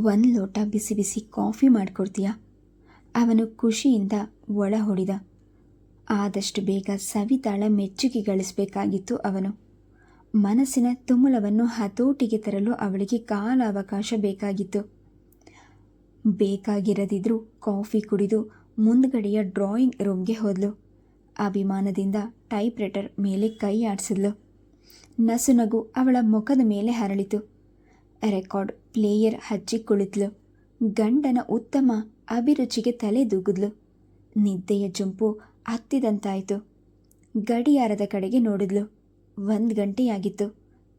ಒಂದು ಲೋಟ ಬಿಸಿ ಬಿಸಿ ಕಾಫಿ ಮಾಡಿಕೊಡ್ತೀಯಾ? ಅವನು ಖುಷಿಯಿಂದ ಒಳ ಹೊಡಿದ ಆದಷ್ಟು ಬೇಗ ಸವಿತಾಳ ಮೆಚ್ಚುಗೆ ಗಳಿಸಬೇಕಾಗಿತ್ತು ಅವನು. ಮನಸ್ಸಿನ ತುಮುಲವನ್ನು ಹತೋಟಿಗೆ ತರಲು ಅವಳಿಗೆ ಕಾಲಾವಕಾಶ ಬೇಕಾಗಿತ್ತು. ಬೇಕಾಗಿರದಿದ್ರೂ ಕಾಫಿ ಕುಡಿದು ಮುಂದ್ಗಡೆಯ ಡ್ರಾಯಿಂಗ್ ರೂಮ್ಗೆ ಹೋದಲು. ಅಭಿಮಾನದಿಂದ ಟೈಪ್ರೈಟರ್ ಮೇಲೆ ಕೈ ಆಡಿಸಿದ್ಲು. ನಸುನಗು ಅವಳ ಮುಖದ ಮೇಲೆ ಹರಳಿತು. ರೆಕಾರ್ಡ್ ಪ್ಲೇಯರ್ ಹಚ್ಚಿ ಗಂಡನ ಉತ್ತಮ ಅಭಿರುಚಿಗೆ ತಲೆದೂಗಿದ್ಲು. ನಿದ್ದೆಯ ಜುಂಪು ಹತ್ತಿದಂತಾಯಿತು. ಗಡಿಯಾರದ ಕಡೆಗೆ ನೋಡಿದ್ಲು. ಒಂದು ಗಂಟೆಯಾಗಿತ್ತು.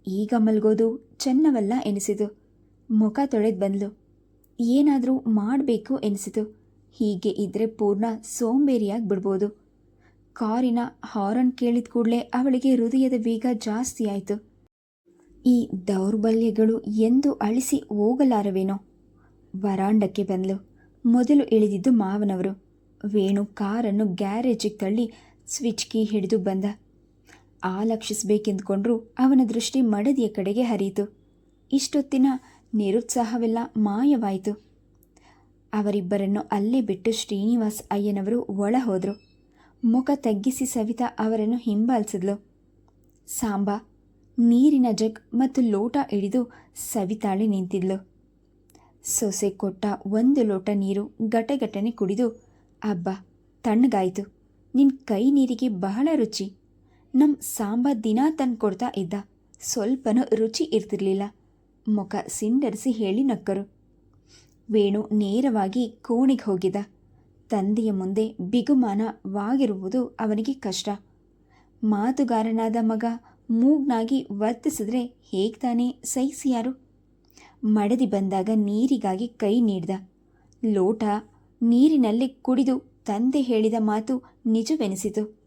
ಈಗ ಮಲ್ಗೋದು ಚೆನ್ನವಲ್ಲ ಎನಿಸಿತು. ಮುಖ ತೊಳೆದು ಬಂದ್ಲು. ಏನಾದರೂ ಮಾಡಬೇಕು ಎನಿಸಿತು. ಹೀಗೆ ಇದ್ರೆ ಪೂರ್ಣ ಸೋಂಬೇರಿಯಾಗಿ ಬಿಡ್ಬೋದು ಕಾರಿನ ಹಾರನ್ ಕೇಳಿದ ಕೂಡಲೇ ಅವಳಿಗೆ ಹೃದಯದ ವೇಗ ಜಾಸ್ತಿ ಆಯಿತು. ಈ ದೌರ್ಬಲ್ಯಗಳು ಎಂದು ಅಳಿಸಿ ಹೋಗಲಾರವೇನೋ? ವರಾಂಡಕ್ಕೆ ಬಂದಳು ಮೊದಲು ಇಳಿದಿದ್ದು ಮಾವನವರು. ವೇಣು ಕಾರನ್ನು ಗ್ಯಾರೇಜಿಗೆ ತಳ್ಳಿ ಸ್ವಿಚ್ ಕೀ ಹಿಡಿದು ಬಂದ. ಆಲಕ್ಷಿಸಬೇಕೆಂದುಕೊಂಡ್ರೂ ಅವನ ದೃಷ್ಟಿ ಮಡದಿಯ ಕಡೆಗೆ ಹರಿಯಿತು. ಇಷ್ಟೊತ್ತಿನ ನಿರುತ್ಸಾಹವೆಲ್ಲ ಮಾಯವಾಯಿತು. ಅವರಿಬ್ಬರನ್ನು ಅಲ್ಲೇ ಬಿಟ್ಟು ಶ್ರೀನಿವಾಸ್ ಅಯ್ಯನವರು ಒಳ ಹೋದರು ಮುಖ ತಗ್ಗಿಸಿ ಸವಿತಾ ಅವರನ್ನು ಹಿಂಬಾಲಿಸಿದ್ಲು. ಸಾಂಬಾ ನೀರಿನ ಜಗ್ ಮತ್ತು ಲೋಟ ಹಿಡಿದು ಸವಿತಾಳೆ ನಿಂತಿದ್ಲು. ಸೊಸೆ ಕೊಟ್ಟ ಒಂದು ಲೋಟ ನೀರು ಗಟಗಟನೆ ಕುಡಿದು, ಅಬ್ಬ, ತಣ್ಣಗಾಯಿತು. ನಿನ್ನ ಕೈ ನೀರಿಗೆ ಬಹಳ ರುಚಿ. ನಮ್ಮ ಸಾಂಬಾ ದಿನ ತಂದು ಕೊಡ್ತಾ ಇದ್ದ. ಸ್ವಲ್ಪನೂ ರುಚಿ ಇರ್ತಿರ್ಲಿಲ್ಲ. ಮುಖ ಸಿಂಡರಿಸಿ ಹೇಳಿ ನಕ್ಕರು. ವೇಣು ನೇರವಾಗಿ ಕೋಣೆಗೆ ಹೋಗಿದ್ದ. ತಂದೆಯ ಮುಂದೆ ಬಿಗುಮಾನವಾಗಿರುವುದು ಅವನಿಗೆ ಕಷ್ಟ. ಮಾತುಗಾರನಾದ ಮಗ ಮೂಗ್ನಾಗಿ ವರ್ತಿಸಿದ್ರೆ ಹೇಗೆ ತಾನೇ ಸಹಿಸಿಯಾರು? ಮಡದಿ ಬಂದಾಗ ನೀರಿಗಾಗಿ ಕೈ ನೀಡ್ದ. ಲೋಟ ನೀರಿನಲ್ಲಿ ಕುಡಿದು ತಂದೆ ಹೇಳಿದ ಮಾತು ನಿಜವೆನಿಸಿತು.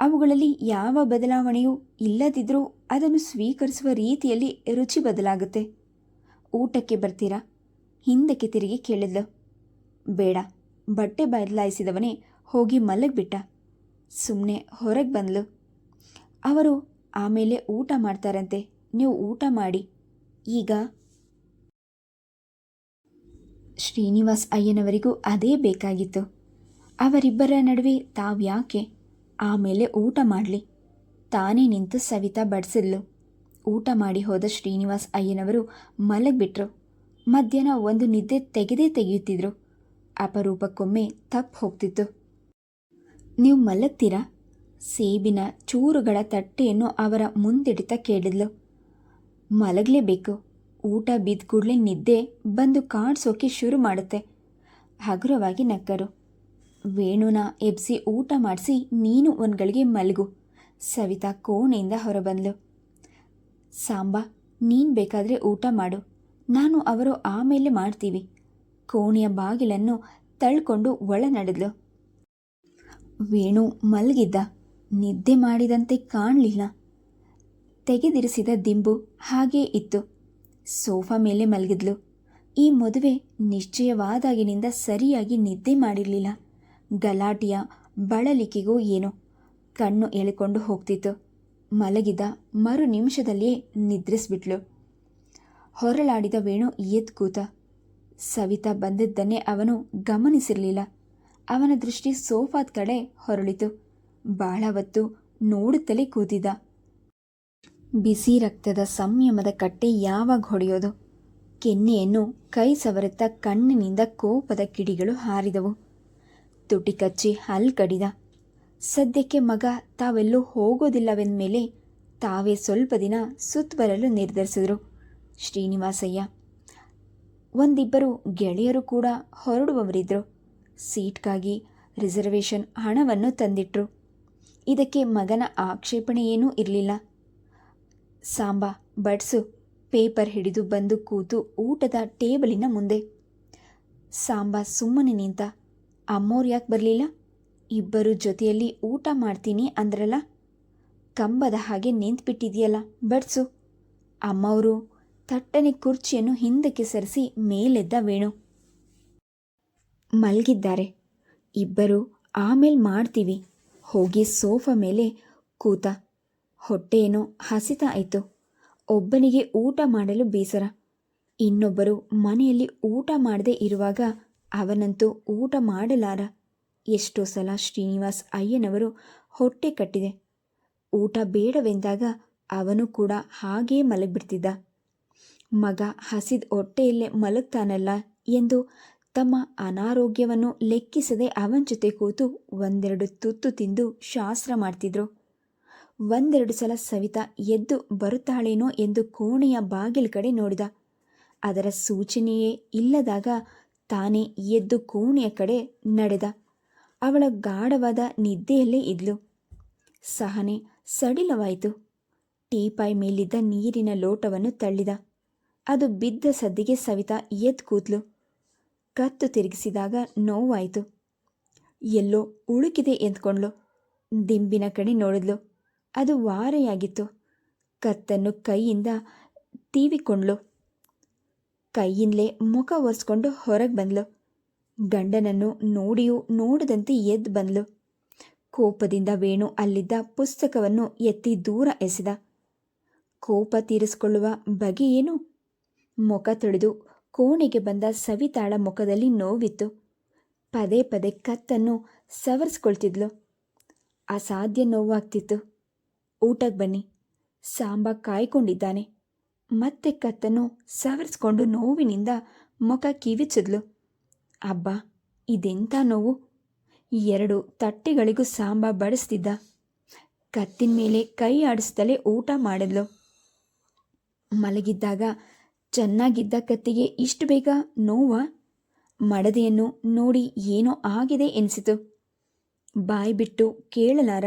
ಅವುಗಳಲ್ಲಿ ಯಾವ ಬದಲಾವಣೆಯೂ ಇಲ್ಲದಿದ್ದರೂ ಅದನ್ನು ಸ್ವೀಕರಿಸುವ ರೀತಿಯಲ್ಲಿ ರುಚಿ ಬದಲಾಗುತ್ತೆ. ಊಟಕ್ಕೆ ಬರ್ತೀರಾ? ಹಿಂದಕ್ಕೆ ತಿರುಗಿ ಕೇಳಿದ್ಲು. ಬೇಡ, ಬಟ್ಟೆ ಬದಲಾಯಿಸಿದವನೇ ಹೋಗಿ ಮಲಗಿಬಿಟ್ಟ. ಸುಮ್ಮನೆ ಹೊರಗೆ ಬಂದ್ಲು. ಅವರು ಆಮೇಲೆ ಊಟ ಮಾಡ್ತಾರಂತೆ. ನೀವು ಊಟ ಮಾಡಿ. ಈಗ ಶ್ರೀನಿವಾಸ್ ಅಯ್ಯನವರಿಗೂ ಅದೇ ಬೇಕಾಗಿತ್ತು. ಅವರಿಬ್ಬರ ನಡುವೆ ತಾವ್ಯಾಕೆ ಆಮೇಲೆ ಊಟ ಮಾಡಲಿ. ತಾನೇ ನಿಂತು ಸವಿತಾ ಬಡಿಸಿದ್ಲು. ಊಟ ಮಾಡಿ ಹೋದ ಶ್ರೀನಿವಾಸ್ ಅಯ್ಯನವರು ಮಲಗಿಬಿಟ್ರು. ಮಧ್ಯಾಹ್ನ ಒಂದು ನಿದ್ದೆ ತೆಗೆದೇ ತೆಗೆಯುತ್ತಿದ್ರು. ಅಪರೂಪಕ್ಕೊಮ್ಮೆ ತಪ್ಪು ಹೋಗ್ತಿತ್ತು. ನೀವು ಮಲಗ್ತೀರಾ? ಸೇಬಿನ ಚೂರುಗಳ ತಟ್ಟೆಯನ್ನು ಅವರ ಮುಂದಿಡಿತ ಕೇಳಿದ್ಲು. ಮಲಗಲೇಬೇಕು. ಊಟ ಬಿದ್ದ ಕೂಡಲೇ ನಿದ್ದೆ ಬಂದು ಕಾಡ್ಸೋಕೆ ಶುರು ಮಾಡುತ್ತೆ. ಹಗುರವಾಗಿ ನಕ್ಕರು. ವೇಣುನ ಎಬ್ಸಿ ಊಟ ಮಾಡಿಸಿ ನೀನು ಒಂದ್ಗಳಿಗೆ ಮಲಗು. ಸವಿತಾ ಕೋಣೆಯಿಂದ ಹೊರಬಂದ್ಲು. ಸಾಂಬಾ, ನೀನು ಬೇಕಾದರೆ ಊಟ ಮಾಡು. ನಾನು ಅವರು ಆಮೇಲೆ ಮಾಡ್ತೀವಿ. ಕೋಣೆಯ ಬಾಗಿಲನ್ನು ತಳ್ಕೊಂಡು ಒಳ ನಡೆದ್ಲು ವೇಣು ಮಲಗಿದ್ದ. ನಿದ್ದೆ ಮಾಡಿದಂತೆ ಕಾಣಲಿಲ್ಲ. ತೆಗೆದಿರಿಸಿದ ದಿಂಬು ಹಾಗೇ ಇತ್ತು. ಸೋಫಾ ಮೇಲೆ ಮಲಗಿದ್ಲು. ಈ ಮದುವೆ ನಿಶ್ಚಯವಾದಾಗಿನಿಂದ ಸರಿಯಾಗಿ ನಿದ್ದೆ ಮಾಡಿರಲಿಲ್ಲ. ಗಲಾಟೆಯ ಬಳಲಿಕೆಗೂ ಏನೋ ಕಣ್ಣು ಎಳೆಕೊಂಡು ಹೋಗ್ತಿತ್ತು. ಮಲಗಿದ ಮರು ನಿಮಿಷದಲ್ಲಿಯೇ ನಿದ್ರಿಸ್ಬಿಟ್ಲು. ಹೊರಳಾಡಿದ ವೇಣು ಎದ್ದು ಕೂತ ಸವಿತಾ ಬಂದಿದ್ದನ್ನೇ ಅವನು ಗಮನಿಸಿರಲಿಲ್ಲ. ಅವನ ದೃಷ್ಟಿ ಸೋಫಾದ ಕಡೆ ಹೊರಳಿತು. ಬಹಳ ಹೊತ್ತು ನೋಡುತ್ತಲೇ ಕೂತಿದ್ದ ಬಿಸಿ ರಕ್ತದ ಸಂಯಮದ ಕಟ್ಟೆ ಯಾವಾಗ ಹೊಡೆಯೋದು? ಕೆನ್ನೆಯನ್ನು ಕೈ ಸವರುತ್ತ ಕಣ್ಣಿನಿಂದ ಕೋಪದ ಕಿಡಿಗಳು ಹಾರಿದವು. ತುಟಿ ಕಚ್ಚಿ ಹಲ್ ಕಡಿದ. ಸದ್ಯಕ್ಕೆ ಮಗ ತಾವೆಲ್ಲೂ ಹೋಗೋದಿಲ್ಲವೆಂದ್ಮೇಲೆ ತಾವೇ ಸ್ವಲ್ಪ ದಿನ ಸುತ್ತಬರಲು ನಿರ್ಧರಿಸಿದರು. ಶ್ರೀನಿವಾಸಯ್ಯ, ಒಂದಿಬ್ಬರು ಗೆಳೆಯರು ಕೂಡ ಹೊರಡುವವರಿದ್ದರು ಸೀಟ್ಗಾಗಿ ರಿಸರ್ವೇಷನ್ ಹಣವನ್ನು ತಂದಿಟ್ರು. ಇದಕ್ಕೆ ಮಗನ ಆಕ್ಷೇಪಣೆ ಏನೂ ಇರಲಿಲ್ಲ. ಸಾಂಬಾ, ಬಡ್ಸು, ಪೇಪರ್ ಹಿಡಿದು ಬಂದು ಕೂತು ಊಟದ ಟೇಬಲಿನ ಮುಂದೆ. ಸಾಂಬಾ ಸುಮ್ಮನೆ ನಿಂತ, ಅಮ್ಮೋರು ಯಾಕೆ ಬರಲಿಲ್ಲ? ಇಬ್ಬರು ಜೊತೆಯಲ್ಲಿ ಊಟ ಮಾಡ್ತೀನಿ ಅಂದ್ರಲ್ಲ? ಕಂಬದ ಹಾಗೆ ನಿಂತ್ಬಿಟ್ಟಿದೆಯಲ್ಲ, ಬಡ್ಸು. ಅಮ್ಮವರು ತಟ್ಟನೆ ಕುರ್ಚಿಯನ್ನು ಹಿಂದಕ್ಕೆ ಸರಿಸಿ ಮೇಲೆದ್ದ ವೇಣು. ಮಲಗಿದ್ದಾರೆ. ಇಬ್ಬರು ಆಮೇಲೆ ಮಾಡ್ತೀವಿ. ಹೋಗಿ ಸೋಫಾ ಮೇಲೆ ಕೂತ. ಹೊಟ್ಟೆಯೇನೋ ಹಸಿತಾ ಆಯಿತು. ಒಬ್ಬನಿಗೆ ಊಟ ಮಾಡಲು ಬೇಸರ. ಇನ್ನೊಬ್ಬರು ಮನೆಯಲ್ಲಿ ಊಟ ಮಾಡದೇ ಇರುವಾಗ ಅವನಂತೂ ಊಟ ಮಾಡಲಾರ. ಎಷ್ಟೋ ಸಲ ಶ್ರೀನಿವಾಸ್ ಅಯ್ಯನವರು ಹೊಟ್ಟೆ ಕಟ್ಟಿದೆ. ಊಟ ಬೇಡವೆಂದಾಗ ಅವನು ಕೂಡ ಹಾಗೇ ಮಲಗಿಬಿಡ್ತಿದ್ದ. ಮಗ ಹಸಿದ ಹೊಟ್ಟೆಯಲ್ಲೇ ಮಲಗ್ತಾನಲ್ಲ ಎಂದು ತಮ್ಮ ಅನಾರೋಗ್ಯವನ್ನು ಲೆಕ್ಕಿಸದೆ ಅವನ ಜೊತೆ ಕೂತು ಒಂದೆರಡು ತುತ್ತು ತಿಂದು ಶಾಸ್ತ್ರ ಮಾಡ್ತಿದ್ರು. ಒಂದೆರಡು ಸಲ ಸವಿತಾ ಎದ್ದು ಬರುತ್ತಾಳೇನೋ ಎಂದು ಕೋಣೆಯ ಬಾಗಿಲ ಕಡೆ ನೋಡಿದ. ಅದರ ಸೂಚನೆಯೇ ಇಲ್ಲದಾಗ ತಾನೇ ಎದ್ದು ಕೋಣೆಯ ಕಡೆ ನಡೆದ. ಅವಳ ಗಾಢವಾದ ನಿದ್ದೆಯಲ್ಲೇ ಇದ್ಲು. ಸಹನೆ ಸಡಿಲವಾಯಿತು. ಟೀಪಾಯ್ ಮೇಲಿದ್ದ ನೀರಿನ ಲೋಟವನ್ನು ತಳ್ಳಿದ. ಅದು ಬಿದ್ದ ಸದ್ದಿಗೆ ಸವಿತಾ ಎದ್ದು ಕೂತ್ಲು ಕತ್ತು ತಿರುಗಿಸಿದಾಗ ನೋವಾಯಿತು. ಎಲ್ಲೋ ಉಳುಕಿದೆ ಎಂದ್ಕೊಂಡ್ಲು. ದಿಂಬಿನ ಕಡೆ ನೋಡಿದ್ಲು. ಅದು ವಾರೆಯಾಗಿತ್ತು. ಕತ್ತನ್ನು ಕೈಯಿಂದ ತೀವಿಕೊಂಡ್ಲು. ಕೈಯಿಂದಲೇ ಮುಖ ಒರೆಸ್ಕೊಂಡು ಹೊರಗೆ ಬಂದ್ಲು. ಗಂಡನನ್ನು ನೋಡಿಯೂ ನೋಡದಂತೆ ಎದ್ದು ಬಂದ್ಲು. ಕೋಪದಿಂದ ವೇಣು ಅಲ್ಲಿದ್ದ ಪುಸ್ತಕವನ್ನು ಎತ್ತಿ ದೂರ ಎಸೆದ. ಕೋಪ ತೀರಿಸಿಕೊಳ್ಳುವ ಬಗೆಯೇನು ಮುಖ ತೊಳೆದು ಕೋಣೆಗೆ ಬಂದ ಸವಿತಾಳ ಮುಖದಲ್ಲಿ ನೋವಿತ್ತು. ಪದೇ ಪದೇ ಕತ್ತನ್ನು ಸವರಿಸ್ಕೊಳ್ತಿದ್ಲು. ಅಸಾಧ್ಯ ನೋವಾಗ್ತಿತ್ತು. ಊಟಕ್ಕೆ ಬನ್ನಿ. ಸಾಂಬ ಕಾಯ್ಕೊಂಡಿದ್ದಾನೆ. ಮತ್ತೆ ಕತ್ತನ್ನು ಸವರಿಸ್ಕೊಂಡು ನೋವಿನಿಂದ ಮುಖ ಕಿವಿಚಿದ್ಲು. ಅಬ್ಬಾ ಇದೆಂಥ ನೋವು? ಎರಡು ತಟ್ಟೆಗಳಿಗೂ ಸಾಂಬ ಬಡಿಸ್ತಿದ್ದ. ಕತ್ತಿನ ಮೇಲೆ ಕೈ ಆಡಿಸ್ದಲೇ ಊಟ ಮಾಡಿದ್ಲು. ಮಲಗಿದ್ದಾಗ ಚೆನ್ನಾಗಿದ್ದ ಕತ್ತಿಗೆ ಇಷ್ಟು ಬೇಗ ನೋವ? ಮಡದೆಯನ್ನು ನೋಡಿ ಏನೋ ಆಗಿದೆ ಎನಿಸಿತು. ಬಾಯಿ ಬಿಟ್ಟು ಕೇಳಲಾರ.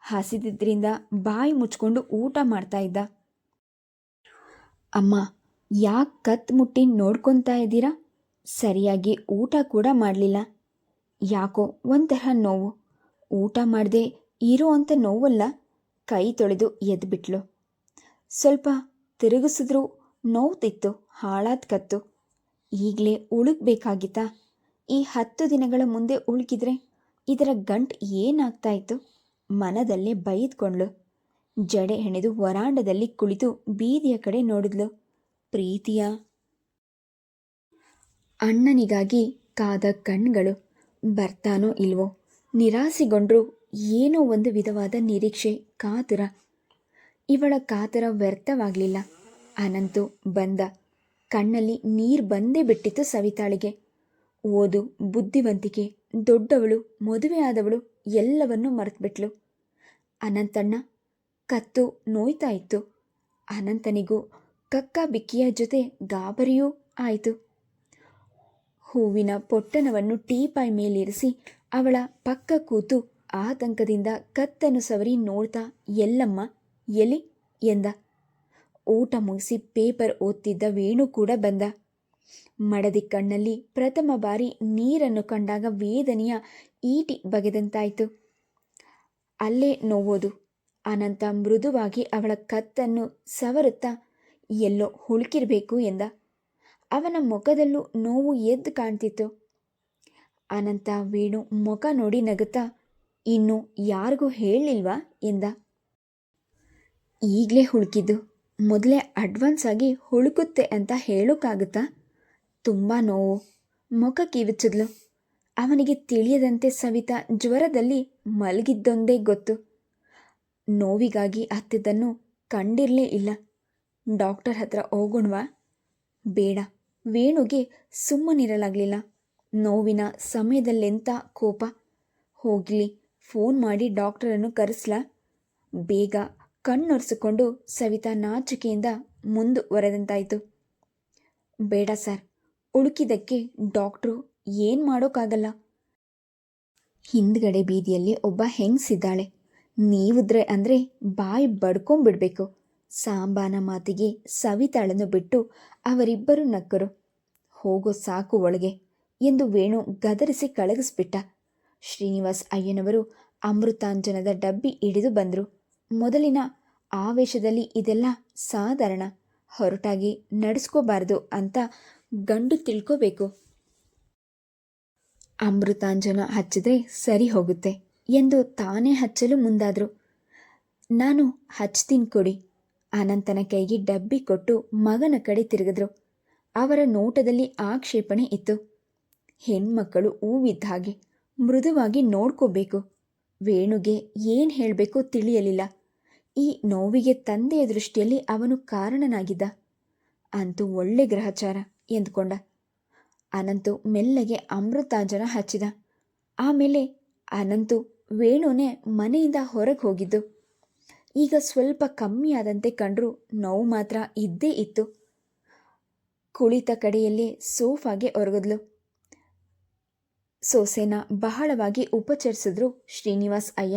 ಹಸಿದಿದ್ದರಿಂದ ಬಾಯಿ ಮುಚ್ಕೊಂಡು ಊಟ ಮಾಡ್ತಾ ಇದ್ದ. ಅಮ್ಮ, ಯಾಕೆ ಕತ್ ಮುಟ್ಟಿ ನೋಡ್ಕೊತಾ ಇದ್ದೀರಾ? ಸರಿಯಾಗಿ ಊಟ ಕೂಡ ಮಾಡಲಿಲ್ಲ. ಯಾಕೋ ಒಂಥರ ನೋವು. ಊಟ ಮಾಡದೆ ಇರೋ ಅಂಥ ನೋವಲ್ಲ? ಕೈ ತೊಳೆದು ಎದ್ಬಿಟ್ಲು. ಸ್ವಲ್ಪ ತಿರುಗಿಸಿದ್ರೂ ನೋವ್ತಿತ್ತು, ಹಾಳಾದ ಕತ್ತು. ಈಗಲೇ ಉಳುಕ್ಬೇಕಾಗಿತ್ತಾ? ಈ ಹತ್ತು ದಿನಗಳ ಮುಂದೆ ಉಳುಕಿದ್ರೆ ಇದರ ಗಂಟು ಏನಾಗ್ತಾ ಇತ್ತು ಮನದಲ್ಲೇ ಬೈದ್ಕೊಂಡ್ಳು. ಜಡೆ ಹೆಣೆದು ವರಾಂಡದಲ್ಲಿ ಕುಳಿತು ಬೀದಿಯ ಕಡೆ ನೋಡಿದ್ಲು. ಪ್ರೀತಿಯ? ಅಣ್ಣನಿಗಾಗಿ ಕಾದ ಕಣ್ಗಳು ಬರ್ತಾನೋ ಇಲ್ವೋ? ನಿರಾಸೆಗೊಂಡ್ರು ಏನೋ ಒಂದು ವಿಧವಾದ ನಿರೀಕ್ಷೆ, ಕಾತುರ. ಇವಳ ಕಾತುರ ವ್ಯರ್ಥವಾಗಲಿಲ್ಲ. ಅನಂತು ಬಂದ. ಕಣ್ಣಲ್ಲಿ ನೀರು ಬಂದೇ ಬಿಟ್ಟಿತ್ತು ಸವಿತಾಳಿಗೆ. ಓದು, ಬುದ್ಧಿವಂತಿಕೆ, ದೊಡ್ಡವಳು ಮದುವೆಯಾದವಳು ಎಲ್ಲವನ್ನೂ ಮರೆತುಬಿಟ್ಲು. ಅನಂತಣ್ಣ ಕತ್ತು ನೋಯ್ತಾ ಇತ್ತು. ಅನಂತನಿಗೂ ಕಕ್ಕ ಬಿಕ್ಕಿಯ ಜೊತೆ ಗಾಬರಿಯೂ ಆಯಿತು. ಹೂವಿನ ಪೊಟ್ಟಣವನ್ನು ಟೀಪಾಯ್ ಮೇಲಿರಿಸಿ ಅವಳ ಪಕ್ಕ ಕೂತು ಆತಂಕದಿಂದ ಕತ್ತನ್ನು ಸವರಿ ನೋಡ್ತಾ, ಎಲ್ಲಮ್ಮ, ಎಲಿ? ಎಂದ. ಊಟ ಮುಗಿಸಿ ಪೇಪರ್ ಓದ್ತಿದ್ದ ವೇಣು ಕೂಡ ಬಂದ. ಮಡದಿ ಕಣ್ಣಲ್ಲಿ ಪ್ರಥಮ ಬಾರಿ ನೀರನ್ನು ಕಂಡಾಗ ವೇದನೆಯ ಈಟಿ ಬಗೆದಂತಾಯಿತು. ಅಲ್ಲೇ ನೋವೋದು. ಅನಂತ ಮೃದುವಾಗಿ ಅವಳ ಕತ್ತನ್ನು ಸವರುತ್ತಾ, ಎಲ್ಲೋ ಹುಳುಕಿರಬೇಕು ಎಂದ. ಅವನ ಮುಖದಲ್ಲೂ ನೋವು ಎದ್ದು ಕಾಣ್ತಿತ್ತು. ಅನಂತ ವೇಣು ಮುಖ ನೋಡಿ ನಗುತ್ತಾ, ಇನ್ನು ಯಾರಿಗೂ ಹೇಳಿಲ್ವಾ ಎಂದ. ಈಗಲೇ ಹುಡುಕಿದ್ದು ಮೊದಲೇ ಅಡ್ವಾನ್ಸ್ ಆಗಿ ಹುಳುಕುತ್ತೆ ಅಂತ ಹೇಳೋಕ್ಕಾಗುತ್ತಾ ತುಂಬ ನೋವು. ಮುಖ ಕಿವಿಚಿದ್ಲು. ಅವನಿಗೆ ತಿಳಿಯದಂತೆ ಸವಿತಾ ಜ್ವರದಲ್ಲಿ ಮಲಗಿದ್ದೊಂದೇ ಗೊತ್ತು. ನೋವಿಗಾಗಿ ಅತ್ತಿದ್ದನ್ನು ಕಂಡಿರಲೇ ಇಲ್ಲ. ಡಾಕ್ಟರ್ ಹತ್ರ ಹೋಗೋಣವಾ? ಬೇಡ. ವೇಣುಗೆ ಸುಮ್ಮನಿರಲಾಗಲಿಲ್ಲ. ನೋವಿನ ಸಮಯದಲ್ಲೆಂಥ ಕೋಪ? ಹೋಗಲಿ, ಫೋನ್ ಮಾಡಿ ಡಾಕ್ಟರನ್ನು ಕರೆಸ್ಲಾ? ಬೇಗ ಕಣ್ಣೊರೆಸಿಕೊಂಡು ಸವಿತಾ ನಾಚಿಕೆಯಿಂದ ಮುಂದುವರೆದಂತಾಯಿತು. ಬೇಡ ಸರ್ ಉಳುಕಿದ್ದಕ್ಕೆ ಡಾಕ್ಟ್ರು ಏನು ಮಾಡೋಕ್ಕಾಗಲ್ಲ. ಹಿಂದ್ಗಡೆ ಬೀದಿಯಲ್ಲಿ ಒಬ್ಬ ಹೆಂಗ್ಸಿದ್ದಾಳೆ. ನೀವುದ್ರೆ ಅಂದರೆ ಬಾಯಿ ಬಡ್ಕೊಂಬಿಡ್ಬೇಕು. ಸಾಂಬಾನ ಮಾತಿಗೆ ಸವಿತಾಳನ್ನು ಬಿಟ್ಟು ಅವರಿಬ್ಬರು ನಕ್ಕರು. ಹೋಗೋ ಸಾಕು ಒಳಗೆ ಎಂದು ವೇಣು ಗದರಿಸಿ ಕಳಗಿಸ್ಬಿಟ್ಟ. ಶ್ರೀನಿವಾಸ್ ಅಯ್ಯನವರು ಅಮೃತಾಂಜನದ ಡಬ್ಬಿ ಹಿಡಿದು ಬಂದರು. ಮೊದಲಿನ ಆವೇಶದಲ್ಲಿ ಇದೆಲ್ಲ ಸಾಧಾರಣ. ಹೊರಟಾಗಿ ನಡೆಸ್ಕೋಬಾರ್ದು ಅಂತ ಗಂಡು ತಿಳ್ಕೋಬೇಕು. ಅಮೃತಾಂಜನ ಹಚ್ಚಿದ್ರೆ ಸರಿ ಹೋಗುತ್ತೆ ಎಂದು ತಾನೇ ಹಚ್ಚಲು ಮುಂದಾದರು. ನಾನು ಹಚ್ತೀನಿ ಕೊಡಿ. ಅನಂತನ ಕೈಗೆ ಡಬ್ಬಿ ಕೊಟ್ಟು ಮಗನ ಕಡೆ ತಿರುಗಿದ್ರು. ಅವರ ನೋಟದಲ್ಲಿ ಆಕ್ಷೇಪಣೆ ಇತ್ತು. ಹೆಣ್ಮಕ್ಕಳು ಹೂವಿದ್ದ ಹಾಗೆ ಮೃದುವಾಗಿ ನೋಡ್ಕೋಬೇಕು. ವೇಣುಗೆ ಏನು ಹೇಳಬೇಕೋ ತಿಳಿಯಲಿಲ್ಲ. ಈ ನೋವಿಗೆ ತಂದೆಯ ದೃಷ್ಟಿಯಲ್ಲಿ ಅವನು ಕಾರಣನಾಗಿದ್ದ. ಅಂತೂ ಒಳ್ಳೆ ಗ್ರಹಚಾರ ಎಂದುಕೊಂಡ. ಅನಂತು ಮೆಲ್ಲಗೆ ಅಮೃತಾಂಜನ ಹಚ್ಚಿದ. ಆಮೇಲೆ ಅನಂತು ವೇಣುನೇ ಮನೆಯಿಂದ ಹೊರಗೆ ಹೋಗಿದ್ದು. ಈಗ ಸ್ವಲ್ಪ ಕಮ್ಮಿಯಾದಂತೆ ಕಂಡ್ರೂ ನೋವು ಮಾತ್ರ ಇದ್ದೇ ಇತ್ತು. ಕುಳಿತ ಕಡೆಯಲ್ಲೇ ಸೋಫಾಗೆ ಒರಗಿದ್ಲು. ಸೊಸೆನ ಬಹಳವಾಗಿ ಉಪಚರಿಸಿದ್ರು ಶ್ರೀನಿವಾಸ್ ಅಯ್ಯ.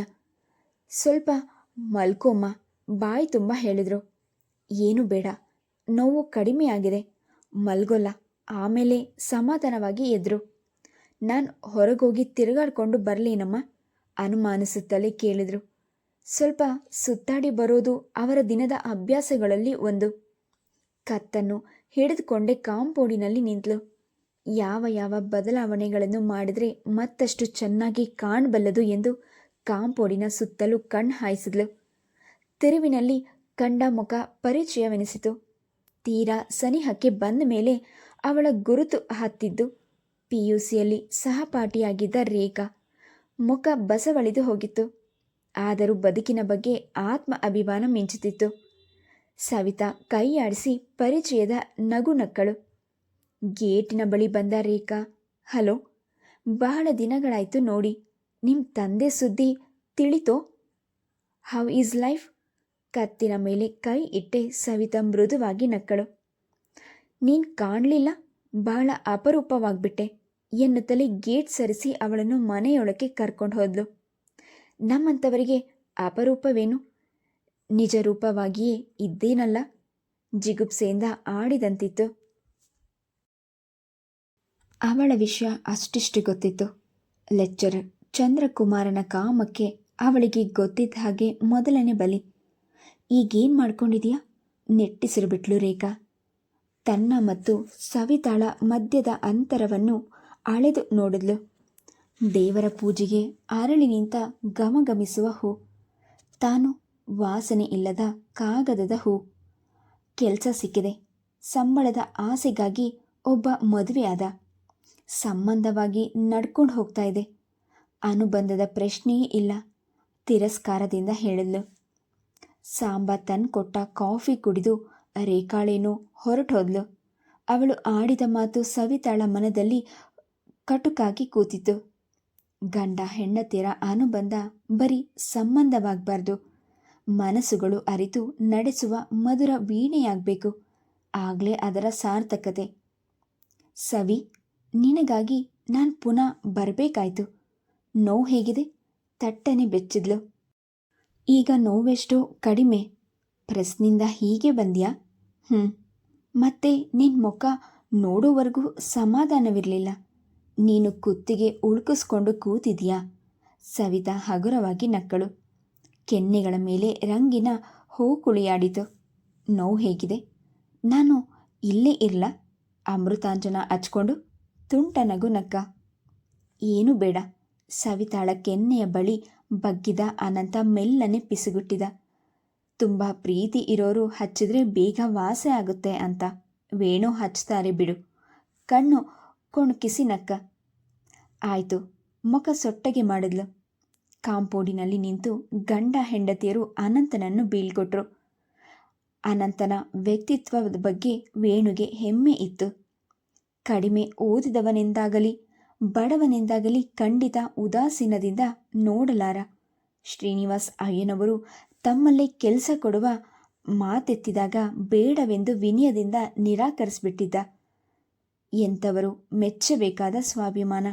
ಸ್ವಲ್ಪ ಮಲ್ಕೊಮ್ಮ, ಬಾಯಿ ತುಂಬ ಹೇಳಿದ್ರು. ಏನು ಬೇಡ, ನೋವು ಕಡಿಮೆಯಾಗಿದೆ ಮಲ್ಗೊಲ್ಲ, ಆಮೇಲೆ ಸಮಾಧಾನವಾಗಿ ಎದ್ರು. ನಾನು ಹೊರಗೋಗಿ ತಿರುಗಾಡ್ಕೊಂಡು ಬರಲೇನಮ್ಮ, ಅನುಮಾನಿಸುತ್ತಲೇ ಕೇಳಿದ್ರು. ಸ್ವಲ್ಪ ಸುತ್ತಾಡಿ ಬರೋದು ಅವರ ದಿನದ ಅಭ್ಯಾಸಗಳಲ್ಲಿ ಒಂದು. ಕತ್ತನ್ನು ಹಿಡಿದುಕೊಂಡೇ ಕಾಂಪೌಂಡಿನಲ್ಲಿ ನಿಂತಳು ಯಾವ ಯಾವ ಬದಲಾವಣೆಗಳನ್ನು ಮಾಡಿದರೆ ಮತ್ತಷ್ಟು ಚೆನ್ನಾಗಿ ಕಾಣಬಲ್ಲದು ಎಂದು ಕಾಂಪೌಂಡಿನ ಸುತ್ತಲೂ ಕಣ್ಣು ಹಾಯಿಸಿದ್ಲು. ತಿರುವಿನಲ್ಲಿ ಕಂಡ ಮುಖ ಪರಿಚಯವೆನಿಸಿತು. ತೀರಾ ಸನಿಹಕ್ಕೆ ಬಂದ ಮೇಲೆ ಅವಳ ಗುರುತು ಹತ್ತಿದ್ದು ಪಿ ಯು ಸಿಯಲ್ಲಿ ಸಹಪಾಠಿಯಾಗಿದ್ದ ರೇಖಾ. ಮುಖ ಬಸವಳಿದು ಹೋಗಿತ್ತು. ಆದರೂ ಬದುಕಿನ ಬಗ್ಗೆ ಆತ್ಮ ಅಭಿಮಾನ ಮಿಂಚುತ್ತಿತ್ತು. ಸವಿತಾ ಕೈಯಾಡಿಸಿ ಪರಿಚಯದ ನಗು ನಕ್ಕಳು ಗೇಟಿನ ಬಳಿ ಬಂದ ರೇಖಾ, ಹಲೋ, ಬಹಳ ದಿನಗಳಾಯಿತು ನೋಡಿ ನಿಮ್ಮ ತಂದೆ ಸುದ್ದಿ ತಿಳಿತೋ? ಹೌ ಈಸ್ ಲೈಫ್ ಕತ್ತಿನ ಮೇಲೆ ಕೈ ಇಟ್ಟೆ ಸವಿತಾ ಮೃದುವಾಗಿ ನಕ್ಕಳು. ನೀನು ಕಾಣಲಿಲ್ಲ? ಬಹಳ ಅಪರೂಪವಾಗ್ಬಿಟ್ಟೆ, ಎನ್ನುತ್ತಲೇ ಗೇಟ್ ಸರಿಸಿ ಅವಳನ್ನು ಮನೆಯೊಳಕ್ಕೆ ಕರ್ಕೊಂಡು ಹೋದ್ಲು. ನಮ್ಮಂಥವರಿಗೆ ಅಪರೂಪವೇನು? ನಿಜ ರೂಪವಾಗಿಯೇ ಇದ್ದೇನಲ್ಲ? ಜಿಗುಪ್ಸೆಯಿಂದ ಆಡಿದಂತಿತ್ತು. ಅವಳ ವಿಷಯ ಅಷ್ಟಿಷ್ಟು ಗೊತ್ತಿತ್ತು. ಲೆಕ್ಚರರ್ ಚಂದ್ರಕುಮಾರನ ಕಾಮಕ್ಕೆ ಅವಳಿಗೆ ಗೊತ್ತಿದ್ದ ಹಾಗೆ ಮೊದಲನೇ ಬಲಿ. ಈಗೇನು ಮಾಡ್ಕೊಂಡಿದೀಯಾ? ನೆಟ್ಟಿಸಿರುಬಿಟ್ಲು ರೇಖಾ. ತನ್ನ ಮತ್ತು ಸವಿತಾಳ ಮಧ್ಯದ ಅಂತರವನ್ನು ಅಳೆದು ನೋಡಿದ್ಲು. ದೇವರ ಪೂಜೆಗೆ ಅರಳಿ ನಿಂತ ಗಮಗಮಿಸುವ ಹೂ. ತಾನು ವಾಸನೆ ಇಲ್ಲದ ಕಾಗದದ ಹೂ. ಕೆಲಸ ಸಿಕ್ಕಿದೆ. ಸಂಬಳದ ಆಸೆಗಾಗಿ ಒಬ್ಬ ಮದುವೆಯಾದ. ಸಂಬಂಧವಾಗಿ ನಡ್ಕೊಂಡು ಹೋಗ್ತಾ ಇದೆ. ಅನುಬಂಧದ ಪ್ರಶ್ನೆಯೇ ಇಲ್ಲ. ತಿರಸ್ಕಾರದಿಂದ ಹೇಳಿದ್ಲು. ಸಾಂಬ ತಂದ್ಕೊಟ್ಟ ಕಾಫಿ ಕುಡಿದು ರೇಖಾಳೇನು ಹೊರಟೋದ್ಲು ಅವಳು ಆಡಿದ ಮಾತು ಸವಿತಾಳ ಮನದಲ್ಲಿ ಕಟುಕಾಗಿ ಕೂತಿತ್ತು. ಗಂಡ ಹೆಂಡತಿಯರ ಅನುಬಂಧ ಬರೀ ಸಂಬಂಧವಾಗಬಾರ್ದು. ಮನಸ್ಸುಗಳು ಅರಿತು ನಡೆಸುವ ಮಧುರ ವೀಣೆಯಾಗಬೇಕು. ಆಗಲೇ ಅದರ ಸಾರ್ಥಕತೆ. ಸವಿ ನಿನಗಾಗಿ ನಾನು ಪುನಃ ಬರಬೇಕಾಯ್ತು. ನೋವು ಹೇಗಿದೆ? ತಟ್ಟನೆ ಬೆಚ್ಚಿದ್ಲು. ಈಗ ನೋವೆಷ್ಟೋ ಕಡಿಮೆ. ಪ್ರೆಸ್ನಿಂದ ಹೀಗೆ ಬಂದ್ಯಾ? ಹ್ಞೂ ಮತ್ತೆ ನಿನ್ನ ಮುಖ ನೋಡೋವರೆಗೂ ಸಮಾಧಾನವಿರಲಿಲ್ಲ. ನೀನು ಕುತ್ತಿಗೆ ಉಳುಕಿಸ್ಕೊಂಡು ಕೂತಿದ್ಯಾ? ಸವಿತಾ ಹಗುರವಾಗಿ ನಕ್ಕಳು. ಕೆನ್ನೆಗಳ ಮೇಲೆ ರಂಗಿನ ಹೂ ಕುಳಿಯಾಡಿತು. ನೋವು ಹೇಗಿದೆ? ನಾನು ಇಲ್ಲೇ ಇರಲ? ಅಮೃತಾಂಜನ ಹಚ್ಕೊಂಡು? ತುಂಟ ನಕ್ಕ ಏನೂ ಬೇಡ ಸವಿತಾಳ ಕೆನ್ನೆಯ ಬಳಿ ಬಗ್ಗಿದ ಅನಂತ ಮೆಲ್ಲನೆ ಪಿಸುಗುಟ್ಟಿದ. ತುಂಬ ಪ್ರೀತಿ ಇರೋರು ಹಚ್ಚಿದ್ರೆ ಬೇಗ ವಾಸೆ ಆಗುತ್ತೆ ಅಂತ. ವೇಣು ಹಚ್ತಾರೆ ಬಿಡು. ಕಣ್ಣು ಕೊಣುಕಿಸಿ ನಕ್ಕ ಆಯಿತು. ಮುಖ ಸೊಟ್ಟಗೆ ಮಾಡಿದ್ಲು. ಕಾಂಪೌಂಡಿನಲ್ಲಿ ನಿಂತು ಗಂಡ ಹೆಂಡತಿಯರು ಅನಂತನನ್ನು ಬೀಳ್ಕೊಟ್ರು. ಅನಂತನ ವ್ಯಕ್ತಿತ್ವದ ಬಗ್ಗೆ ವೇಣುಗೆ ಹೆಮ್ಮೆ ಇತ್ತು. ಕಡಿಮೆ ಓದಿದವನೆಂದಾಗಲಿ, ಬಡವನೆಂದಾಗಲಿ ಖಂಡಿತ ಉದಾಸೀನದಿಂದ ನೋಡಲಾರ. ಶ್ರೀನಿವಾಸ್ ಅಯ್ಯನವರು ತಮ್ಮಲ್ಲೇ ಕೆಲಸ ಕೊಡುವ ಮಾತೆತ್ತಿದಾಗ ಬೇಡವೆಂದು ವಿನಯದಿಂದ ನಿರಾಕರಿಸಿಬಿಟ್ಟಿದ್ದ. ಎಂಥವರು ಮೆಚ್ಚಬೇಕಾದ ಸ್ವಾಭಿಮಾನ.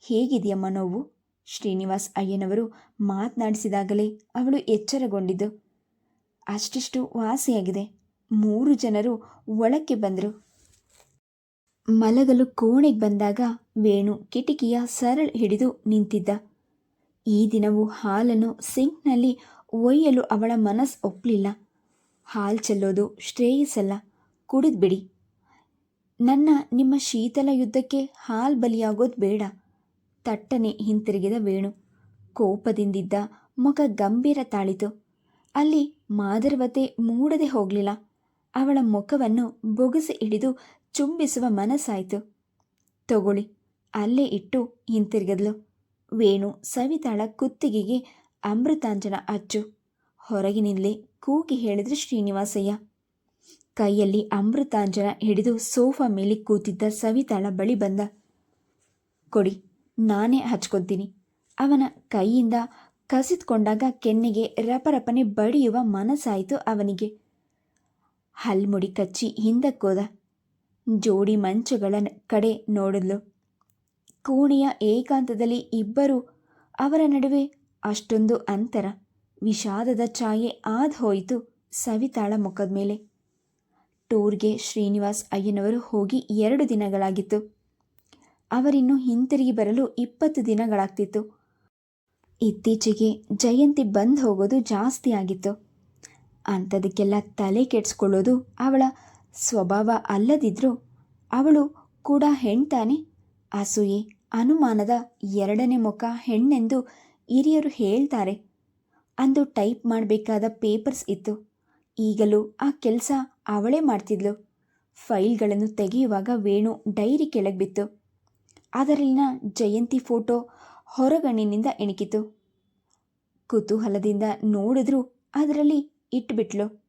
ಹೇಗಿದೆಯಮ್ಮ ನೋವು? ಶ್ರೀನಿವಾಸ್ ಅಯ್ಯನವರು ಮಾತನಾಡಿಸಿದಾಗಲೇ ಅವಳು ಎಚ್ಚರಗೊಂಡಿದ್ದು. ಅಷ್ಟಿಷ್ಟು ವಾಸಿಯಾಗಿದೆ. ಮೂರು ಜನರು ಒಳಕ್ಕೆ ಬಂದರು. ಮಲಗಲು ಕೋಣೆಗೆ ಬಂದಾಗ ವೇಣು ಕಿಟಕಿಯ ಸರಳ ಹಿಡಿದು ನಿಂತಿದ್ದ. ಈ ದಿನವು ಹಾಲನ್ನು ಸಿಂಕ್ನಲ್ಲಿ ಒಯ್ಯಲು ಅವಳ ಮನಸ್ಸು ಒಪ್ಪಲಿಲ್ಲ ಹಾಲು ಚೆಲ್ಲೋದು ಶ್ರೇಯಸ್ಸಲ್ಲ. ಕುಡಿದ್ಬಿಡಿ. ನನ್ನ ನಿಮ್ಮ ಶೀತಲ ಯುದ್ಧಕ್ಕೆ ಹಾಲು ಬಲಿಯಾಗೋದು ಬೇಡ. ತಟ್ಟನೆ ಹಿಂತಿರುಗಿದ ವೇಣು. ಕೋಪದಿಂದಿದ್ದ ಮುಖ ಗಂಭೀರ ತಾಳಿತು. ಅಲ್ಲಿ ಮಾದರವತೆ ಮೂಡದೆ ಹೋಗಲಿಲ್ಲ. ಅವಳ ಮುಖವನ್ನು ಬೊಗಸಿ ಹಿಡಿದು ಚುಂಬಿಸುವ ಮನಸ್ಸಾಯಿತು. ತಗೊಳ್ಳಿ. ಅಲ್ಲೇ ಇಟ್ಟು ಹಿಂತಿರುಗಿದ್ಲು. ವೇಣು ಸವಿತಾಳ ಕುತ್ತಿಗೆಗೆ ಅಮೃತಾಂಜನ ಅಚ್ಚು. ಹೊರಗಿನಿಂದಲೇ ಕೂಗಿ ಹೇಳಿದ್ರು ಶ್ರೀನಿವಾಸಯ್ಯ. ಕೈಯಲ್ಲಿ ಅಮೃತಾಂಜನ ಹಿಡಿದು ಸೋಫಾ ಮೇಲೆ ಕೂತಿದ್ದ ಸವಿತಾಳ ಬಳಿ ಬಂದ. ಕೊಡಿ, ನಾನೇ ಹಚ್ಕೊತೀನಿ. ಅವನ ಕೈಯಿಂದ ಕಸಿದ್ಕೊಂಡಾಗ ಕೆನ್ನೆಗೆ ರಪರಪನೆ ಬಡಿಯುವ ಮನಸ್ಸಾಯಿತು ಅವನಿಗೆ. ಹಲ್ಮುಡಿ ಕಚ್ಚಿ ಹಿಂದಕ್ಕೋದ. ಜೋಡಿ ಮಂಚಗಳ ಕಡೆ ನೋಡಲು ಕೋಣೆಯ ಏಕಾಂತದಲ್ಲಿ ಇಬ್ಬರು ಅವರ ನಡುವೆ ಅಷ್ಟೊಂದು ಅಂತರ, ವಿಷಾದದ ಛಾಯೆ ಆದ್ ಹೋಯಿತು ಸವಿತಾಳ ಮುಖದ ಮೇಲೆ. ಟೂರ್ಗೆ ಶ್ರೀನಿವಾಸ್ ಅಯ್ಯನವರು ಹೋಗಿ ಎರಡು ದಿನಗಳಾಗಿತ್ತು. ಅವರಿನ್ನು ಹಿಂತಿರುಗಿ ಬರಲು ಇಪ್ಪತ್ತು ದಿನಗಳಾಗ್ತಿತ್ತು. ಇತ್ತೀಚೆಗೆ ಜಯಂತಿ ಬಂದು ಹೋಗೋದು ಜಾಸ್ತಿ ಆಗಿತ್ತು. ಅಂಥದಕ್ಕೆಲ್ಲ ತಲೆ ಕೆಡಿಸ್ಕೊಳ್ಳೋದು ಅವಳ ಸ್ವಭಾವ ಅಲ್ಲದಿದ್ರೂ ಅವಳು ಕೂಡ ಹೆಣ್ತಾನೆ. ಅಸೂಯೆ, ಅನುಮಾನದ ಎರಡನೇ ಮುಖ ಹೆಣ್ಣೆಂದು ಹಿರಿಯರು ಹೇಳ್ತಾರೆ. ಅಂದು ಟೈಪ್ ಮಾಡಬೇಕಾದ ಪೇಪರ್ಸ್ ಇತ್ತು. ಈಗಲೂ ಆ ಕೆಲಸ ಅವಳೇ ಮಾಡ್ತಿದ್ಲು. ಫೈಲ್ಗಳನ್ನು ತೆಗೆಯುವಾಗ ವೇಣು ಡೈರಿ ಕೆಳಗೆ ಬಿತ್ತು. ಅದರಲ್ಲಿನ ಜಯಂತಿ ಫೋಟೋ ಹೊರಗಣ್ಣಿನಿಂದ ಎಣಿಕಿತು. ಕುತೂಹಲದಿಂದ ನೋಡಿದ್ರೂ ಅದರಲ್ಲಿ ಇಟ್ಬಿಟ್ಲು.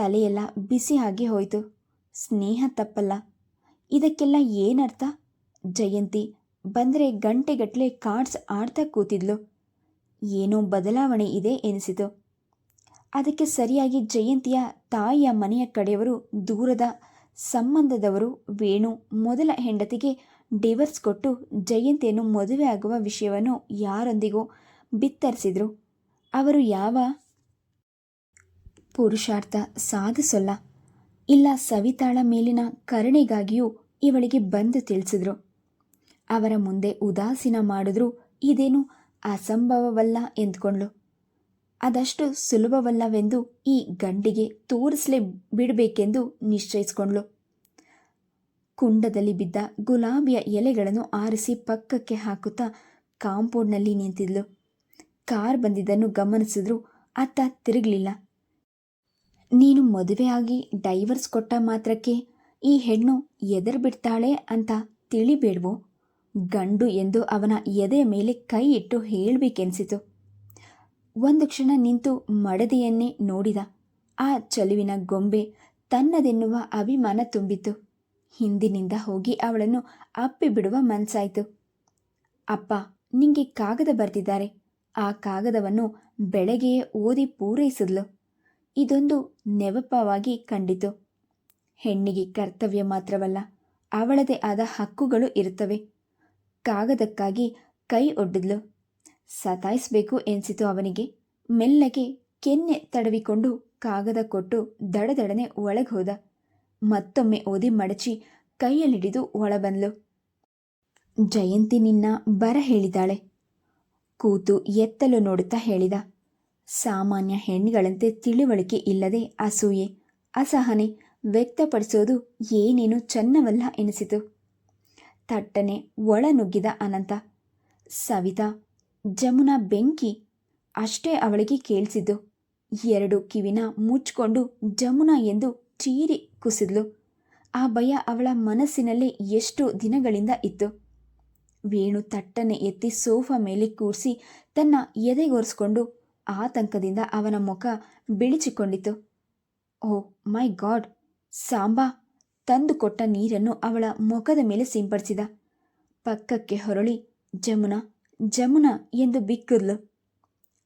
ತಲೆಯೆಲ್ಲ ಬಿಸಿ ಆಗಿ ಹೋಯಿತು. ಸ್ನೇಹ ತಪ್ಪಲ್ಲ. ಇದಕ್ಕೆಲ್ಲ ಏನರ್ಥ? ಜಯಂತಿ ಬಂದರೆ ಗಂಟೆಗಟ್ಟಲೆ ಕಾರ್ಡ್ಸ್ ಆಡ್ತಾ ಕೂತಿದ್ಲು. ಏನೋ ಬದಲಾವಣೆ ಇದೆ ಎನಿಸಿತು. ಅದಕ್ಕೆ ಸರಿಯಾಗಿ ಜಯಂತಿಯ ತಾಯಿಯ ಮನೆಯ ಕಡೆಯವರು, ದೂರದ ಸಂಬಂಧದವರು ವೇಣು ಮೊದಲ ಹೆಂಡತಿಗೆ ಡಿವರ್ಸ್ ಕೊಟ್ಟು ಜಯಂತಿಯನ್ನು ಮದುವೆ ಆಗುವ ವಿಷಯವನ್ನು ಯಾರೊಂದಿಗೂ ಬಿತ್ತರಿಸಿದ್ರು. ಅವರು ಯಾವ ಪುರುಷಾರ್ಥ ಸಾಧಿಸಲ್ಲ ಇಲ್ಲ ಸವಿತಾಳ ಮೇಲಿನ ಕರುಣೆಗಾಗಿಯೂ ಇವಳಿಗೆ ಬಂದು ತಿಳಿಸಿದ್ರು. ಅವರ ಮುಂದೆ ಉದಾಸೀನ ಮಾಡಿದ್ರು ಇದೇನು ಅಸಂಭವವಲ್ಲ ಎಂದುಕೊಂಡ್ಳು. ಅದಷ್ಟು ಸುಲಭವಲ್ಲವೆಂದು ಈ ಗಂಡಿಗೆ ತೋರಿಸಲೇ ಬಿಡಬೇಕೆಂದು ನಿಶ್ಚಯಿಸಿಕೊಂಡ್ಳು. ಕುಂಡದಲ್ಲಿ ಬಿದ್ದ ಗುಲಾಬಿಯ ಎಲೆಗಳನ್ನು ಆರಿಸಿ ಪಕ್ಕಕ್ಕೆ ಹಾಕುತ್ತಾ ಕಾಂಪೌಂಡ್ನಲ್ಲಿ ನಿಂತಿದ್ಲು. ಕಾರ್ ಬಂದಿದ್ದನ್ನು ಗಮನಿಸಿದ್ರು ಅತ್ತ ತಿರುಗಲಿಲ್ಲ. ನೀನು ಮದುವೆಯಾಗಿ ಡೈವರ್ಸ್ ಕೊಟ್ಟ ಮಾತ್ರಕ್ಕೆ ಈ ಹೆಣ್ಣು ಎದರ್ ಬಿಡ್ತಾಳೆ ಅಂತ ತಿಳಿಬೇಡ್ವೋ? ಗಂಡು ಎಂದು ಅವನ ಎದೆಯ ಮೇಲೆ ಕೈ ಇಟ್ಟು ಹೇಳಬೇಕೆನಿಸಿತು. ಒಂದು ಕ್ಷಣ ನಿಂತು ಮಡದಿಯನ್ನೇ ನೋಡಿದ. ಆ ಚಲುವಿನ ಗೊಂಬೆ ತನ್ನದೆನ್ನುವ ಅಭಿಮಾನ ತುಂಬಿತು ಹಿಂದಿನಿಂದ ಹೋಗಿ ಅವಳನ್ನು ಅಪ್ಪಿ ಬಿಡುವ ಮನಸ್ಸಾಯಿತು ಅಪ್ಪ, ನಿಂಗೆ ಕಾಗದ ಬರೆದಿದ್ದಾರೆ. ಆ ಕಾಗದವನ್ನು ಬೆಳಗ್ಗೆಯೇ ಓದಿ ಪೂರೈಸಿದ್ಲು. ಇದೊಂದು ನೆವಪವಾಗಿ ಕಂಡಿತು. ಹೆಣ್ಣಿಗೆ ಕರ್ತವ್ಯ ಮಾತ್ರವಲ್ಲ, ಅವಳದೇ ಆದ ಹಕ್ಕುಗಳು ಇರುತ್ತವೆ. ಕಾಗದಕ್ಕಾಗಿ ಕೈ ಒಡ್ಡಿದ್ಲು. ಸತಾಯಿಸಬೇಕು ಎನಿಸಿತು ಅವನಿಗೆ. ಮೆಲ್ಲಗೆ ಕೆನ್ನೆ ತಡವಿಕೊಂಡು ಕಾಗದ ಕೊಟ್ಟು ದಡದಡನೆ ಒಳಗೆ ಹೋದ. ಮತ್ತೊಮ್ಮೆ ಓದಿ ಮಡಚಿ ಕೈಯಲ್ಲಿಡಿದು ಒಳಬಂದ್ಲು. ಜಯಂತಿ ನಿನ್ನ ಬರ ಹೇಳಿದಾಳೆ. ಕೂತು ಎತ್ತಲು ನೋಡುತ್ತಾ ಹೇಳಿದ. ಸಾಮಾನ್ಯ ಹೆಣ್ಣುಗಳಂತೆ ತಿಳಿವಳಿಕೆ ಇಲ್ಲದೆ ಅಸೂಯೆ, ಅಸಹನೆ ವ್ಯಕ್ತಪಡಿಸೋದು ಏನೇನು ಚೆನ್ನವಲ್ಲ ಎನಿಸಿತು. ತಟ್ಟನೆ ಒಳನುಗ್ಗಿದ ಅನಂತ. ಸವಿತಾ, ಜಮುನಾ ಬೆಂಕಿ? ಅಷ್ಟೇ ಅವಳಿಗೆ ಕೇಳಿಸಿದ್ದು. ಎರಡು ಕಿವಿನ ಮುಚ್ಚಿಕೊಂಡು ಜಮುನಾ ಎಂದು ಚೀರಿ ಕುಸಿದ್ಲು. ಆ ಭಯ ಅವಳ ಮನಸ್ಸಿನಲ್ಲೇ ಎಷ್ಟು ದಿನಗಳಿಂದ ಇತ್ತು. ವೇಣು ತಟ್ಟನೆ ಎತ್ತಿ ಸೋಫಾ ಮೇಲೆ ಕೂರಿಸಿ ತನ್ನ ಎದೆಗೊರೆಸ್ಕೊಂಡು ಆತಂಕದಿಂದ ಅವನ ಮುಖ ಬಿಳಿಚಿಕೊಂಡಿತು. ಓ, ಮೈ ಗಾಡ್! ಸಾಂಬಾ! ತಂದು ಕೊಟ್ಟ ನೀರನ್ನು ಅವಳ ಮುಖದ ಮೇಲೆ ಸಿಂಪಡಿಸಿದ. ಪಕ್ಕಕ್ಕೆ ಹೊರಳಿ, ಜಮುನಾ ಜಮುನಾ ಎಂದು ಬಿಕ್ಕಿದ್ಲು.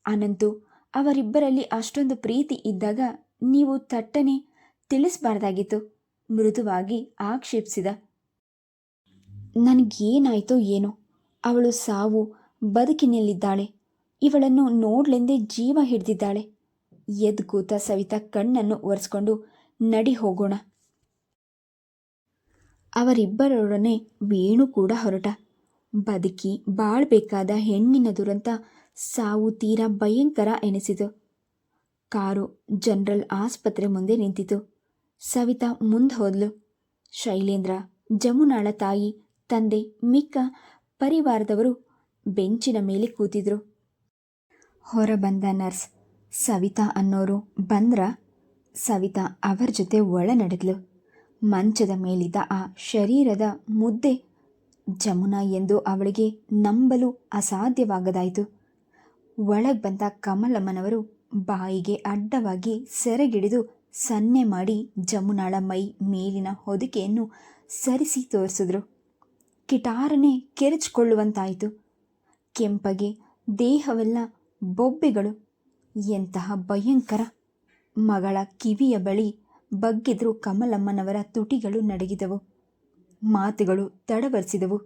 ಅನಂತು, ಅವರಿಬ್ಬರಲ್ಲಿ ಅಷ್ಟೊಂದು ಪ್ರೀತಿ ಇದ್ದಾಗ ನೀವು ತಟ್ಟನೆ ತಿಳಿಸಬಾರ್ದಾಗಿತ್ತು. ಮೃದುವಾಗಿ ಆಕ್ಷೇಪಿಸಿದ. ನನಗೇನಾಯ್ತೋ ಏನೋ, ಅವಳು ಸಾವು ಬದುಕಿನಲ್ಲಿದ್ದಾಳೆ ಇವಳನ್ನು ನೋಡ್ಲೆಂದೇ ಜೀವ ಹಿಡ್ದಿದ್ದಾಳೆ. ಎದ್ದು ಕೂತ ಸವಿತಾ ಕಣ್ಣನ್ನು ಒರೆಸ್ಕೊಂಡು, ನಡಿ ಹೋಗೋಣ. ಅವರಿಬ್ಬರೊಡನೆ ವೇಣು ಕೂಡ ಹೊರಟ. ಬದುಕಿ ಬಾಳ್ಬೇಕಾದ ಹೆಣ್ಣಿನ ದುರಂತ ಸಾವು ತೀರಾ ಭಯಂಕರ ಎನಿಸಿತು. ಕಾರು ಜನರಲ್ ಆಸ್ಪತ್ರೆ ಮುಂದೆ ನಿಂತಿತು. ಸವಿತಾ ಮುಂದೆ ಹೋದ್ಲು. ಶೈಲೇಂದ್ರ, ಜಮುನಾಳ ತಾಯಿ, ತಂದೆ ಮಿಕ್ಕ ಪರಿವಾರದವರು ಬೆಂಚಿನ ಮೇಲೆ ಕೂತಿದ್ರು. ಹೊರ ಬಂದ ನರ್ಸ್, ಸವಿತಾ ಅನ್ನೋರು ಬಂದ್ರ ಸವಿತಾ ಅವರ ಜೊತೆ ಒಳ ನಡೆದ್ಲು ಮಂಚದ ಮೇಲಿದ್ದ ಆ ಶರೀರದ ಮುದ್ದೆ ಜಮುನಾ ಎಂದು ಅವಳಿಗೆ ನಂಬಲು ಅಸಾಧ್ಯವಾಗದಾಯಿತು. ಒಳಗೆ ಬಂದ ಕಮಲಮ್ಮನವರು ಬಾಯಿಗೆ ಅಡ್ಡವಾಗಿ ಸೆರೆಗಿಡಿದು ಸನ್ನೆ ಮಾಡಿ ಜಮುನಾಳ ಮೈ ಮೇಲಿನ ಹೊದಿಕೆಯನ್ನು ಸರಿಸಿ ತೋರಿಸಿದ್ರು. ಕಿಟಾರನೆ ಕೆರೆಚಿಕೊಳ್ಳುವಂತಾಯಿತು. ಕೆಂಪಗೆ ದೇಹವೆಲ್ಲ ಬೊಬ್ಬೆಗಳು. ಎಂತಹ ಭಯಂಕರ. ಮಗಳ ಕಿವಿಯ ಬಳಿ ಬಗ್ಗಿದ್ರು ಕಮಲಮ್ಮನವರ ತುಟಿಗಳು ನಡಗಿದವು. ಮಾತುಗಳು ತಡವರಿಸಿದವು.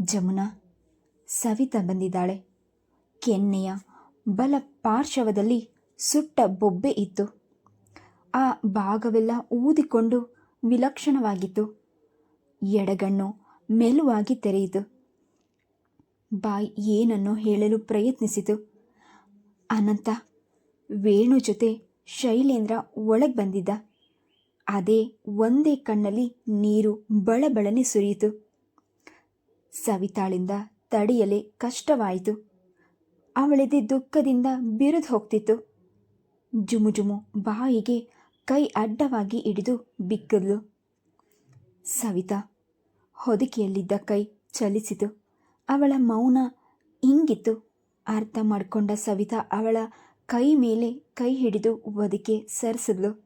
ಜಮುನಾ, ಸವಿತಾ ಬಂದಿದ್ದಾಳೆ. ಕೆನ್ನೆಯ ಬಲ ಪಾರ್ಶ್ವದಲ್ಲಿ ಸುಟ್ಟ ಬೊಬ್ಬೆ ಇತ್ತು. ಆ ಭಾಗವೆಲ್ಲ ಊದಿಕೊಂಡು ವಿಲಕ್ಷಣವಾಗಿತ್ತು. ಎಡಗಣ್ಣು ಮೆಲುವಾಗಿ ತೆರೆಯಿತು. ಬಾಯ್ ಏನನ್ನೋ ಹೇಳಲು ಪ್ರಯತ್ನಿಸಿತು. ಅನಂತ. ವೇಣು ಜೊತೆ ಶೈಲೇಂದ್ರ ಒಳಗೆ ಬಂದಿದ್ದ. ಅದೇ ಒಂದೇ ಕಣ್ಣಲ್ಲಿ ನೀರು ಬಳಬಳನೆ ಸುರಿಯಿತು. ಸವಿತಾಳಿಂದ ತಡೆಯಲೇ ಕಷ್ಟವಾಯಿತು. ಅವಳಿದೆ ದುಃಖದಿಂದ ಬಿರುದು ಹೋಗ್ತಿತ್ತು. ಜುಮುಜುಮು ಜುಮು ಬಾಯಿಗೆ ಕೈ ಅಡ್ಡವಾಗಿ ಹಿಡಿದು ಬಿಕ್ಕದ್ಲು. ಸವಿತಾ ಹೊದಿಕೆಯಲ್ಲಿದ್ದ ಕೈ ಚಲಿಸಿತು. ಅವಳ ಮೌನ ಇಂಗಿತ್ತು. ಅರ್ಥ ಮಾಡಿಕೊಂಡ ಸವಿತಾ ಅವಳ ಕೈ ಮೇಲೆ ಕೈ ಹಿಡಿದು ಒದಕ್ಕೆ ಸರಿಸಿದ್ಲು.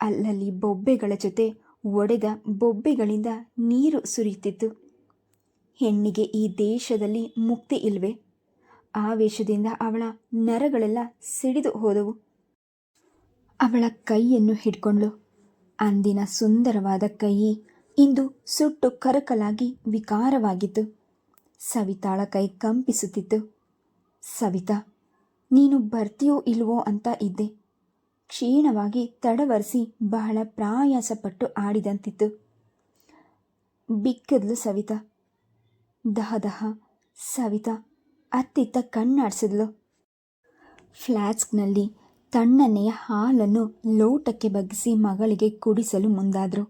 ಅಲ್ಲಲ್ಲಿ ಬೊಬ್ಬೆಗಳ ಜೊತೆ ಒಡೆದ ಬೊಬ್ಬೆಗಳಿಂದ ನೀರು ಸುರಿಯುತ್ತಿತ್ತು. ಹೆಣ್ಣಿಗೆ ಈ ದೇಶದಲ್ಲಿ ಮುಕ್ತಿ ಇಲ್ವೇ? ಆವೇಶದಿಂದ ಅವಳ ನರಗಳೆಲ್ಲ ಸಿಡಿದು ಹೋದವು. ಅವಳ ಕೈಯನ್ನು ಹಿಡ್ಕೊಂಡ್ಳು. ಅಂದಿನ ಸುಂದರವಾದ ಕೈ ಇಂದು ಸುಟ್ಟು ಕರಕಲಾಗಿ ವಿಕಾರವಾಗಿತ್ತು. ಸವಿತಾಳ ಕೈ ಕಂಪಿಸುತ್ತಿತ್ತು. ಸವಿತಾ, ನೀನು ಬರ್ತೀಯೋ ಇಲ್ವೋ ಅಂತ ಇದ್ದೆ. ಕ್ಷೀಣವಾಗಿ ತಡವರಿಸಿ ಬಹಳ ಪ್ರಾಯಾಸಪಟ್ಟು ಆಡಿದಂತಿತ್ತು. ಬಿಕ್ಕದ್ಲು ಸವಿತಾ. ದಹ ದಹ, ಸವಿತಾ ಅತ್ತಿತ್ತ ಕಣ್ಣಾಡಿಸಿದ್ಲು. ಫ್ಲಾಸ್ಕ್ನಲ್ಲಿ ತಣ್ಣನೆಯ ಹಾಲನ್ನು ಲೋಟಕ್ಕೆ ಬಗ್ಗಿಸಿ ಮಗಳಿಗೆ ಕುಡಿಸಲು ಮುಂದಾದರು.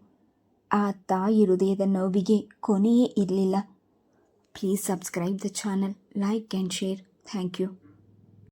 ಆ ತಾಯಿ ಹೃದಯದ ನೋವಿಗೆ ಕೊನೆಯೇ ಇರಲಿಲ್ಲ. Please subscribe the channel, like and share. Thank you